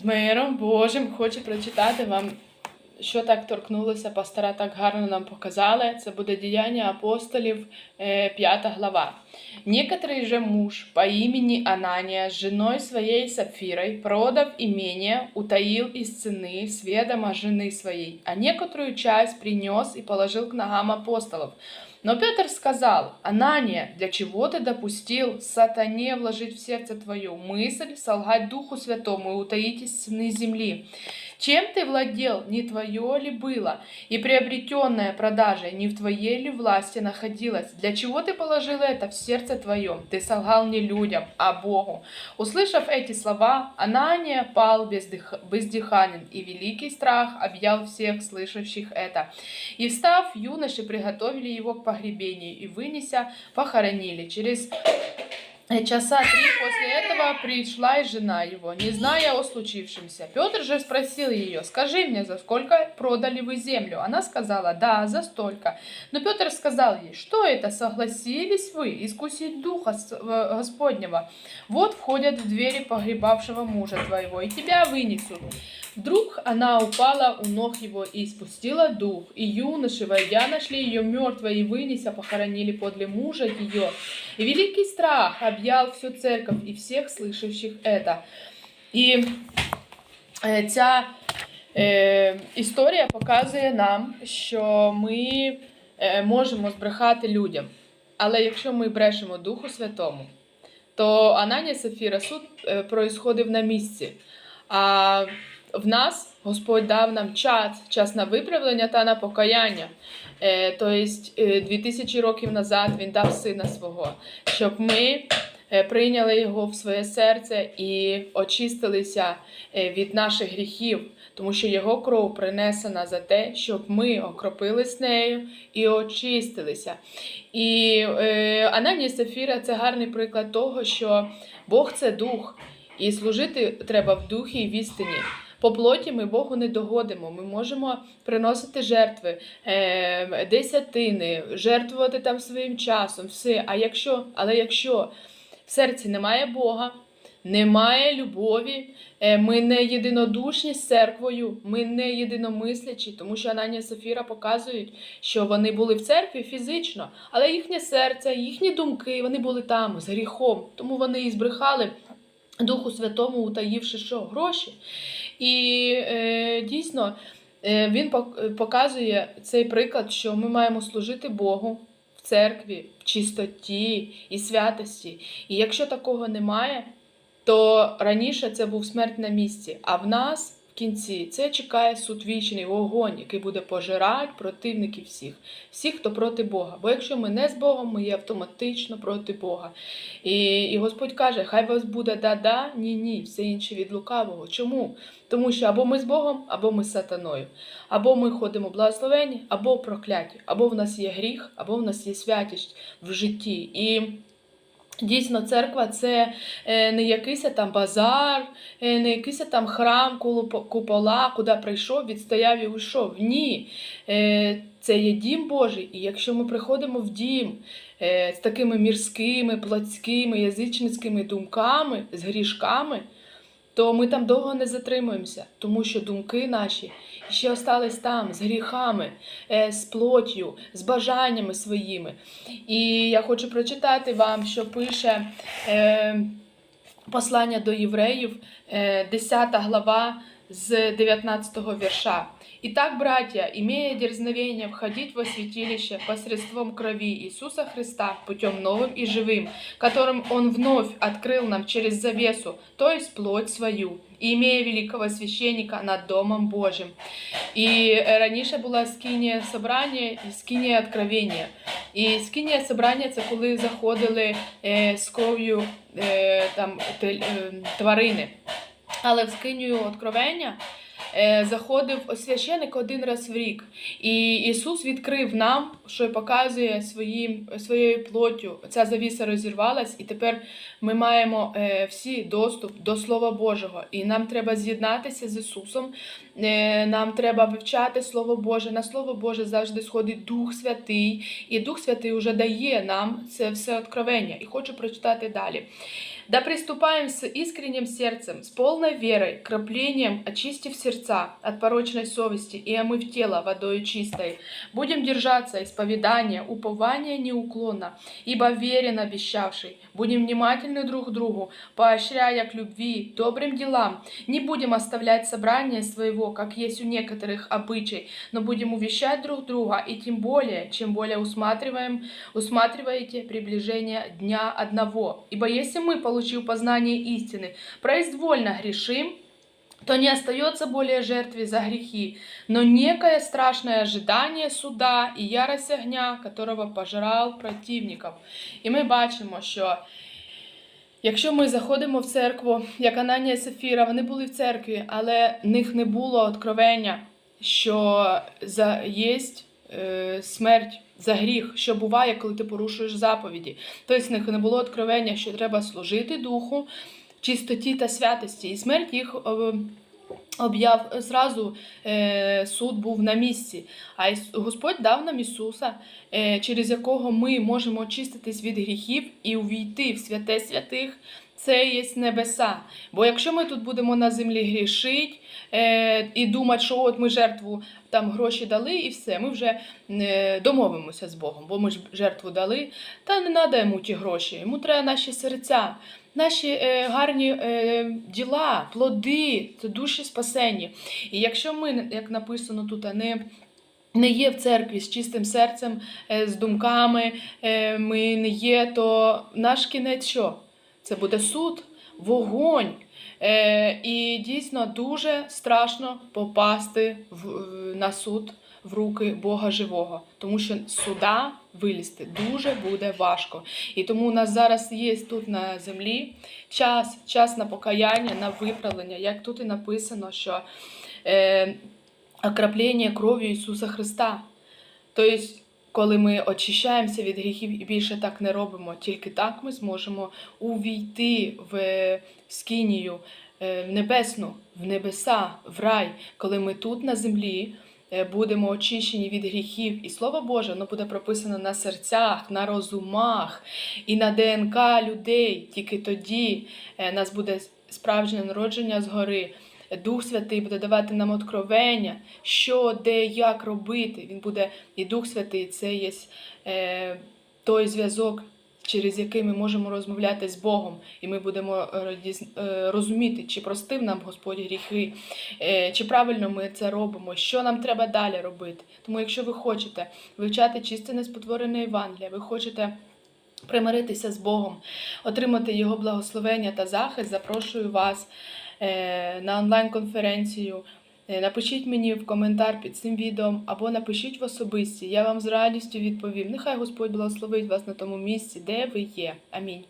З миром Божим хочу прочитати вам, що так торкнулося, пастора так гарно нам показали. Це буде діяння апостолів, 5 глава. Некоторый же муж по имени Анания с женой своей Сапфирой, продав имение, утаил из цены с ведома жены своей, а некоторую часть принес и положил к ногам апостолов. Но Петр сказал, Анания, для чего ты допустил сатане вложить в сердце твое мысль, солгать Духу Святому и утаить из цены земли? Чем ты владел, не твое ли было, и приобретенное продажей не в твоей ли власти находилось? Для чего ты положил это в сердце твоем? Ты солгал не людям, а Богу. Услышав эти слова, Анания пал бездых... бездыханен, и великий страх объял всех слышавших это. И встав, юноши приготовили его к погребению, и вынеся, похоронили. Через часа три после этого пришла и жена его, не зная о случившемся. Петр же спросил ее, скажи мне, за сколько продали вы землю? Она сказала, да, за столько. Но Петр сказал ей, что это, согласились вы искусить Духа э, Господнего? Вот входят в двери погребавшего мужа твоего, и тебя вынесут. Вдруг она упала у ног его и испустила дух, и юноши, войдя, нашли ее мертвой и вынеся, похоронили подле мужа ее. И великий страх объял всю церковь и всех слышавших это. І е, ця е, історія показує нам, що ми е, можемо збрехати людям. Але якщо ми брешемо Духу Святому, то Ананія Сафіра суд е, происходив на місці. А в нас Господь дав нам час, час на виправлення та на покаяння. Тобто, е, 2000 років назад він дав сина свого, щоб ми е, прийняли його в своє серце і очистилися від наших гріхів, тому що його кров принесена за те, щоб ми окропились нею і очистилися. І Ананія Сафіра це гарний приклад того, що Бог це дух, і служити треба в духі і в істині. По плоті ми Богу не догодимо. Ми можемо приносити жертви, е, десятини, жертвувати там своїм часом, все. А якщо, але якщо в серці немає Бога, немає любові, е, ми не єдинодушні з церквою, ми не єдиномислячі, тому що Ананія і Сафіра показують, що вони були в церкві фізично, але їхнє серце, їхні думки, вони були там з гріхом, тому вони і збрехали Духу Святому, утаївши що гроші. І е, дійсно е, він показує цей приклад, що ми маємо служити Богу в церкві, в чистоті і святості. І якщо такого немає, то раніше це був смерть на місці, а в нас кінці це чекає суд вічний вогонь, який буде пожирати противників всіх, всіх, хто проти Бога. Бо якщо ми не з Богом, ми є автоматично проти Бога. І, і Господь каже: хай вас буде да-да, ні-ні, все інше від лукавого. Чому? Тому що або ми з Богом, або ми з сатаною, або ми ходимо благословені, або прокляті, або в нас є гріх, або в нас є святість в житті. І Дійсно, церква це е, не якийсь там базар, е, не якийсь там храм купола, куди прийшов, відстояв і уйшов. Ні, Е, це є дім Божий. І якщо ми приходимо в дім з такими мірськими, плотськими, язичницькими думками, з грішками, то ми там довго не затримуємося, тому що думки наші ще остались там з гріхами, е, з плоттю, з бажаннями своїми. І я хочу прочитати вам, що пише е, послання до євреїв, е, 10 глава з 19 вірша. Итак, братья, имея дерзновение входить во святилище посредством крови Иисуса Христа путем новым и живым, которым Он вновь открыл нам через завесу, то есть плоть свою, и имея великого священника над Домом Божьим. І е, раніше була скинія собрання і скинія откровення. І скинія собрання це коли заходили е, з кров'ю е, там, те- е, тварини. Але в скинію откровення е, заходив священик один раз в рік. І Ісус відкрив нам, що показує своїм, своєю плоттю. Ця завіса розірвалась, і тепер ми маємо е, всі доступ до Слова Божого. І нам треба з'єднатися з Ісусом. Е, нам треба вивчати Слово Боже. На Слово Боже завжди сходить Дух Святий, і Дух Святий вже дає нам це все откровення. І хочу прочитати далі. Да приступаем с искренним сердцем, с полной верой, краплением, очистив сердца от порочной совести и омыв тело водою чистой. Будем держаться исповедания, упования неуклонно, ибо верен обещавший. Будем внимательны друг к другу, поощряя к любви, добрым делам. Не будем оставлять собрание своего, как есть у некоторых обычай, но будем увещать друг друга, и тем более, чем более усматриваем, усматриваете приближение дня одного. Ибо если мы, получив познание истины, произвольно грешим, то не остается более жертве за грехи, но некое страшное ожидание суда і ярость огня, которого пожирав противників. І ми бачимо, що якщо ми заходимо в церкву, як Ананія і Сефіра, вони були в церкві, але в них не було откровення, що за єсть е, смерть за гріх, що буває, коли ти порушуєш заповіді. Тобто в них не було откровення, що треба служити духу, чистоті та святості, і смерть їх е, об'яв зразу е, суд був на місці. А Господь дав нам Ісуса, е, через якого ми можемо очиститись від гріхів і увійти в святе святих. Це є небеса. Бо якщо ми тут будемо на землі грішити е, і думати, що от ми жертву там гроші дали і все, ми вже е, домовимося з Богом, бо ми ж жертву дали, та не йому ті гроші. Йому треба наші серця, наші е, гарні е, діла, плоди, це душі спасені. І якщо ми, як написано тут, не не є в церкві з чистим серцем, е, з думками, е, ми не є, то наш кінець що? Це буде суд, вогонь. Е, і дійсно дуже страшно попасти в, на суд в руки Бога живого, тому що суда вилізти дуже буде важко. І тому у нас зараз є тут на землі час, час на покаяння, на виправлення, як тут і написано, що е, окроплення кров'ю Ісуса Христа. Тобто, коли ми очищаємося від гріхів і більше так не робимо, тільки так ми зможемо увійти в скинію е, в небесну, в небеса, в рай, коли ми тут на землі е, будемо очищені від гріхів, і Слово Боже, воно буде прописано на серцях, на розумах і на ДНК людей. Тільки тоді е, нас буде справжнє народження згори. Дух Святий буде давати нам откровення, що, де, як робити. Він буде, і Дух Святий це є е, той зв'язок, через який ми можемо розмовляти з Богом, і ми будемо е, е, розуміти, чи простив нам Господь гріхи, е, чи правильно ми це робимо, що нам треба далі робити. Тому, якщо ви хочете вивчати чисте неспотворене Євангелія, ви хочете. Примиритися з Богом, отримати Його благословення та захист, запрошую вас на онлайн-конференцію. Е, Напишіть мені в коментар під цим відео або напишіть в особисті. Я вам з радістю відповім. Нехай Господь благословить вас на тому місці, де ви є. Амінь.